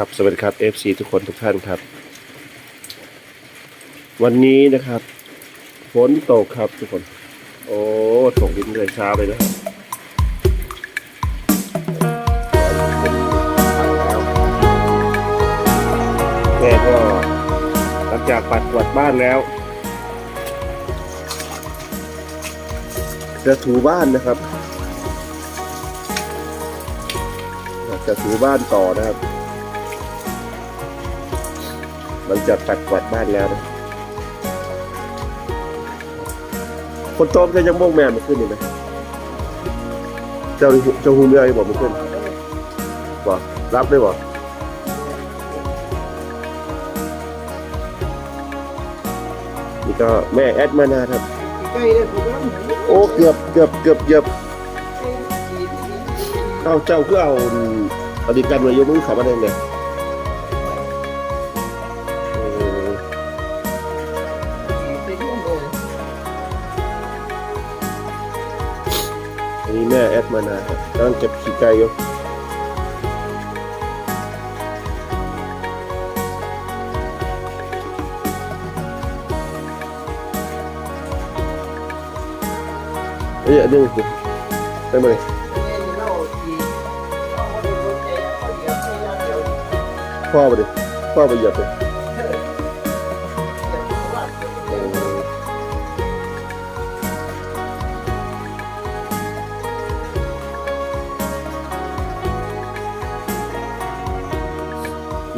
ครับสวัสดีครับ FC ทุกคนทุกท่านครับ วันนี้นะครับฝนตกครับทุกคน โอ้ตกดินเลยเช้าเลยนะครับแม่ก็หลังจากปัดกวาดบ้านแล้วจะถูบ้านนะครับจะถูบ้านต่อนะครับ หลังจากปัดกวาดบ้านแล้วนะคนโตจะยังโมงแมนมาขึ้นอยู่ไหมเจ้าเจ้าหูเรือบอกมาขึ้นบอกรับได้บอกนี่ก็แม่แอดมานาครับ โอ้เกือบเกือบเกือบเกือบเอาเจ้าก็เอาอดีตการเมืองยกมือเขามาได้เลย อันนี้แม่แอดมานาครั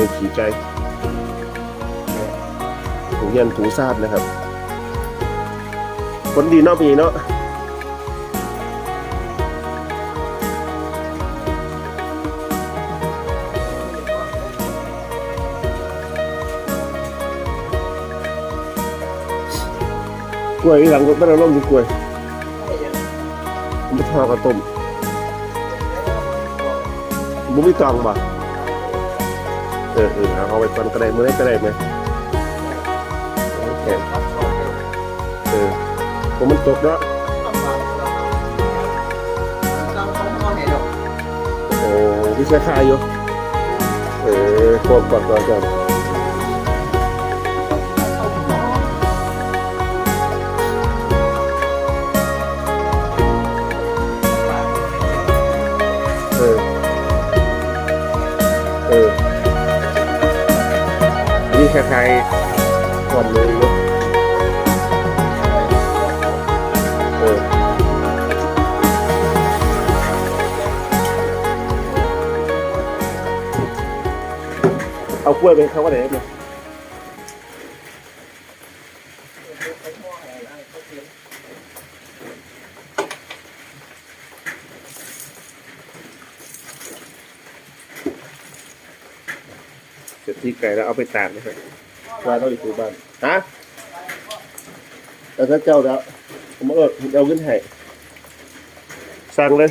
องขี้ไก่ถูเฮียนถูซาดนะครับคนดีเนาะปีเนาะกล้วยที่หลังรถไม่ได้ร่มดีกล้วยผมไปทอดกระต้มบุ้มีตองบ่ เออเออเอาไปตอนกระไดมือได้กระไดไหมแข็งเออผมมันตกเนาะโอ้วิชาคายอยู่เออควบก่อนก่อนก่อน อันนี้คล้ายๆก่อนเลยเนอะเอากล้วยไปให้เขาก็ได้เลย ที่ไก่แล้วเอาไปตากนะครับวางต้องอยู่ที่บ้านฮะแต่ถ้าเจ้าแล้วผมเอาเอาขึ้นให้สั่งเลย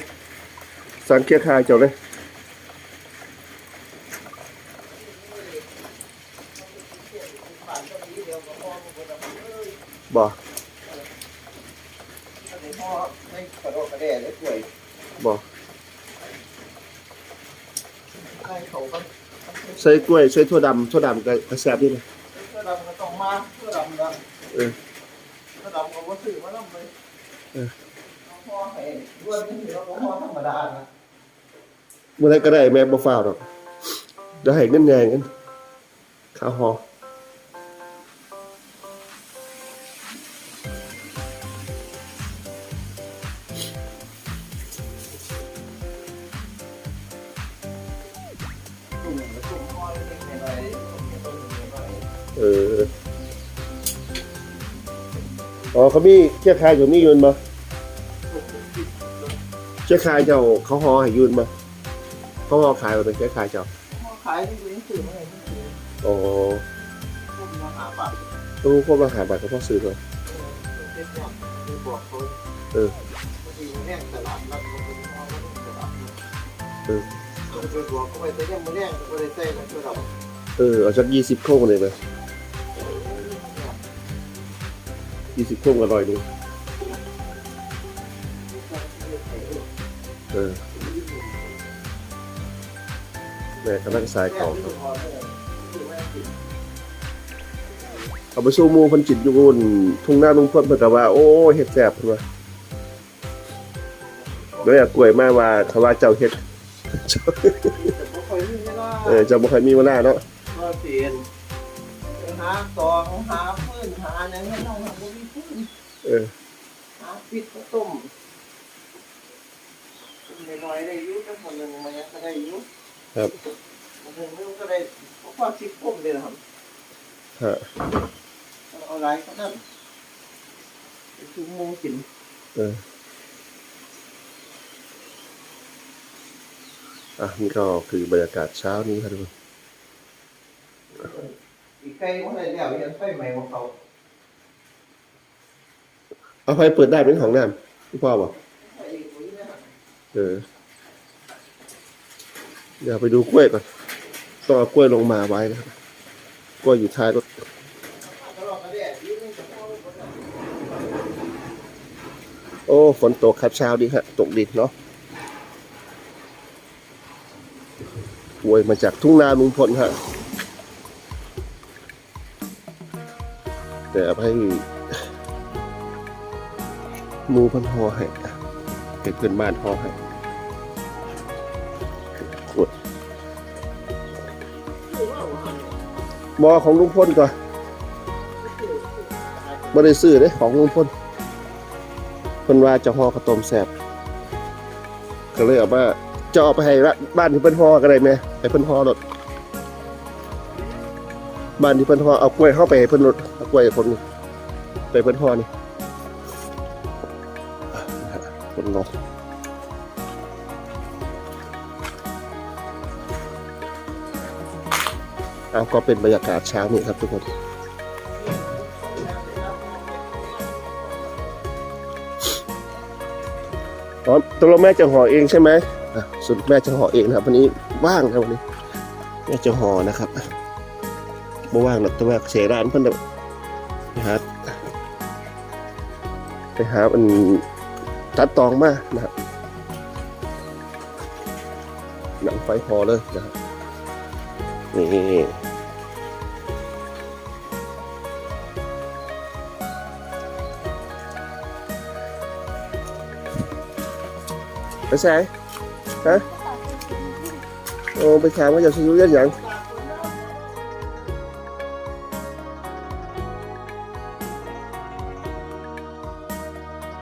สั่งเคลียร์คายเจ้าเลยบ่ไม่กระโดดกระเดะเลยป่วยบ่ ใช่เขาก็ใส่กล้วยใส่ถั่วดำถั่วดำกับกระแสบนี่เลยเสื้อดำก็ต้องมาเสื้อดำนะเออเสื้อดำก็ว่าซื้อมาต้องเลยพ่อให้ด้วยนี่ถือว่าพ่อธรรมดานะเมื่อไรก็ได้แม่บ่ฟ้าวดอกเดี๋ยวให้เงินแยงกันข้าวหอตุ่ เออ อ๋อเขามีเชี่ยคายอยู่มียืนบ่เชี่ยคายเจ้าเขาหอให้ยืนบ่เขาหอขายบ่เป็นเชี่ยคายเจ้าพ่อขายที่นี่ซื้อมาให้ที่ซื้ออ๋อพวกมาหาบาทต้องรู้ว่ามาหาบัตรเขาพ่อซื้อเลยเออเด็กเนี่ยคือบอกเขาเออบางทีแน่ตลาดนัดมันเป็นพ่อก็ต้องตลาดนัดเออเอาไปบอกเขาไปแต่ยังไม่แน่ก็เลยใส่แล้วก็เราเออเอาสักยี่สิบโค้งเลยไหม ยี่สิบโค้งอร่อยดีเออแม่กำลังสายเก่อนเลยคือไม่ได้กินเอาไปสู้มูพันจิตยูนทุ่งหน้าลุงพลเพิ่นก็ว่า โอ้เฮ็ดแซ่บเพิ่นว่าแล้วอยากกล้วยมากว่าเขาว่าเจ้าเฮ็ดเออเจ้าบ่ค่อยมีเวลาเนาะเปลี่ยนหาตองหา พื้นหาอย่างนี้เราหาบ่มีพื้นเออหาปิดก็ต้มต้มน้อยๆได้อยุ่จังคนหนึ่งมันยังก็ได้อยุ่ครับคนหนึ่งมันก็ได้เพราะว่าชิปก้มเลยนะครับฮะเอาไรก็นั่นไปชุมโมงกินเอออะนี่ก็คือบรรยากาศเช้านี้ครับทุกคนอีกไก่ว่าอะไรแล้วยังไฟใหม่ของเขา เอาไฟเปิดได้เป็นของน้ำพี่พ่อบอกไฟอีกคนนี้นะเออ เดี๋ยวไปดูกล้วยก่อน ต้องเอากล้วยลงมาไว้นะครับกล้วยอยู่ท้ายรถตโอ้ฝนตกครับเช้าดีครับตกดินเนาะกล้วยมาจากทุ่งนาลุงพลฮะแต่เอาให้ มูพันหอให้ให้เพื่อนบ้านหอให้ขวดบอของลุงพลก่อนบ่ได้ซื้อเด้ของลุงพลเพิ่นว่าจะหอข้าวต้มแซ่บก็เลยเอามาจะเอาไปให้บ้านที่เพิ่นหอก็ได้แม่ให้เพิ่นหอรถบ้านที่เพิ่นหอเอากล้วยเข้าไปให้เพิ่นรถเอากล้วยคนนี่ไปเพิ่นหอนี่ นะฮะคนรอเอาก็เป็นบรรยากาศเช้านี้ครับทุกคนอ๋อตกลงแม่จะห่อเองใช่ไหมอะสุดแม่จะห่อเองนะครับ วันนี้ว่างครับวันนี้ แม่จะห่อนะครับบ่ว่างหรอกแต่ว่าเสียร้านเพิ่นแบบไปหาไปหาอัน ตัดตองมานะครับหนังไฟพอเลยนะครับนี่ไปใส่ฮะโอ้ไปถามว่าอยากซื้อเรื่องหยัง